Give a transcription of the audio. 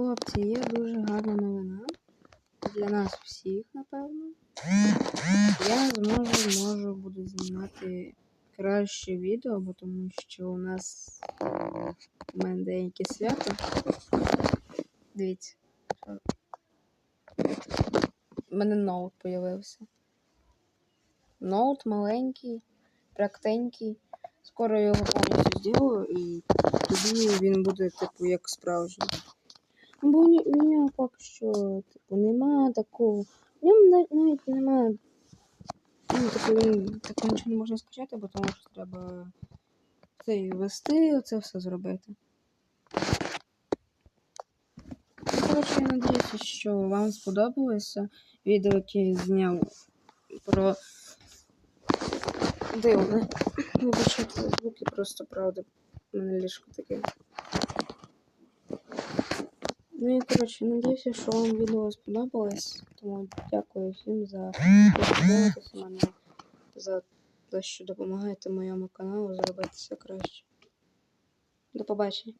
хлопці, є дуже гарна новина. Для нас всіх, напевно. Я зможу, можу, буду знімати краще відео, бо тому що у нас у мене деякі свято. Дивіться. У мене ноут появився. Ноут маленький, практенький. Скоро його повністю зроблю і тоді він буде, типу, як справжній. Бо в нього поки що, типу, нема такого. В ньому навіть, немає. Ну, він нічого не можна скачати, бо тому що треба це і ввести, оце все зробити. Коротше, я надіюся, що вам сподобалося відео, яке я зняв про дивне. Вибачте, звуки просто правда. У мене ліжко таке. Ну і коротше, надіюся, що вам відео сподобалось. Тому дякую всім за те, мене, за те, що допомагаєте моєму каналу зробити краще. До побачення.